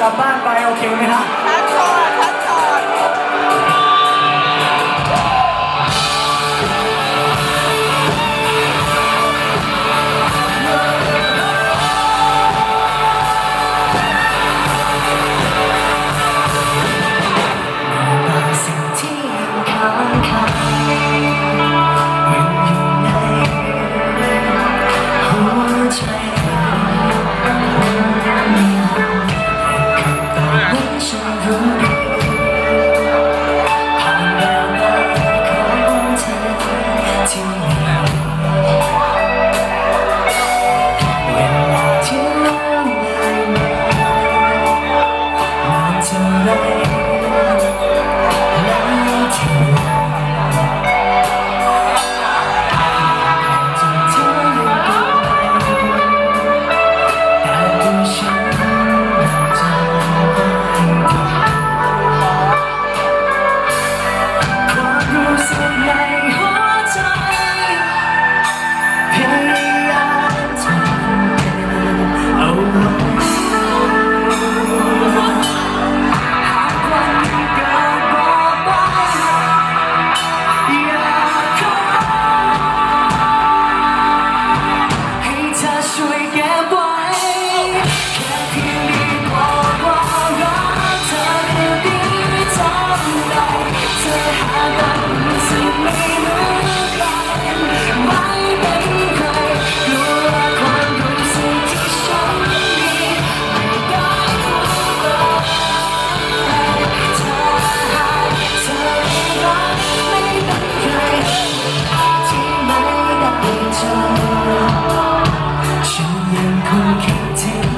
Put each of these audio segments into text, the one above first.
拜拜，OK 吗？ ฉันยังคงคิดถึง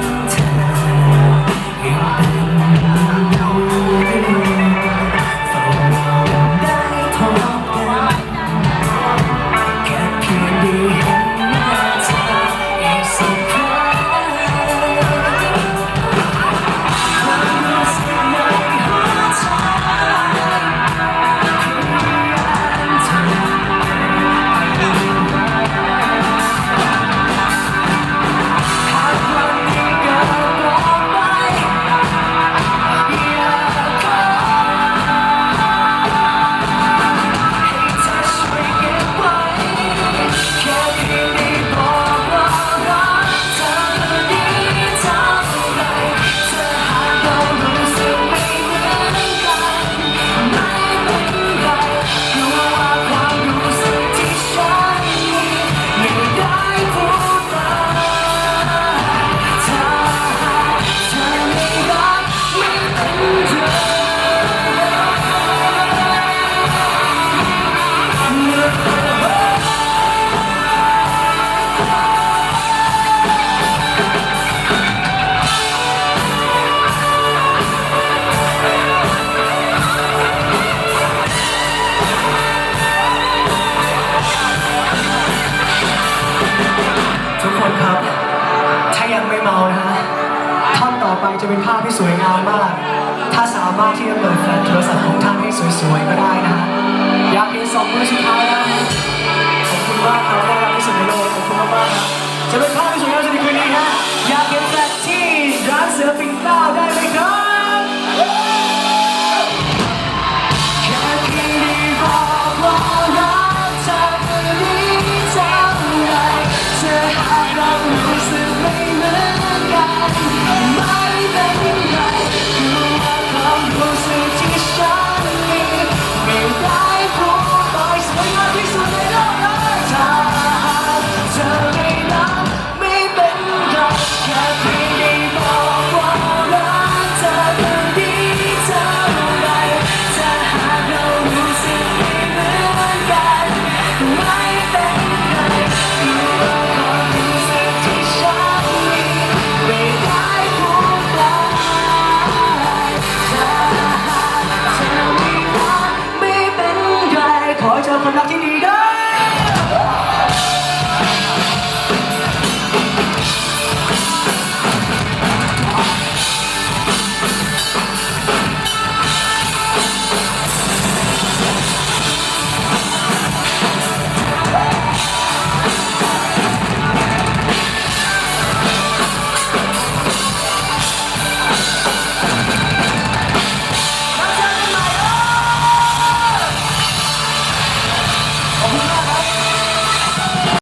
เมานะฮะท่อนต่อไปจะเป็นภาพที่สวยงามมาก ถ้าสามารถที่จะเปิดแฟลชโทรศัพท์ของท่านให้สวยๆก็ได้นะอยากเห็นสองมือสุดท้ายนะขอบคุณมากครับน่ารักที่สุดในโลกขอบคุณมากๆคจะเป็นภาพที่สวยงามสุดในคืนนี้ฮะอยากเห็นแฟลชที่ร้านเสือปิ่นเกล้าได้ไหม Unlucky leader!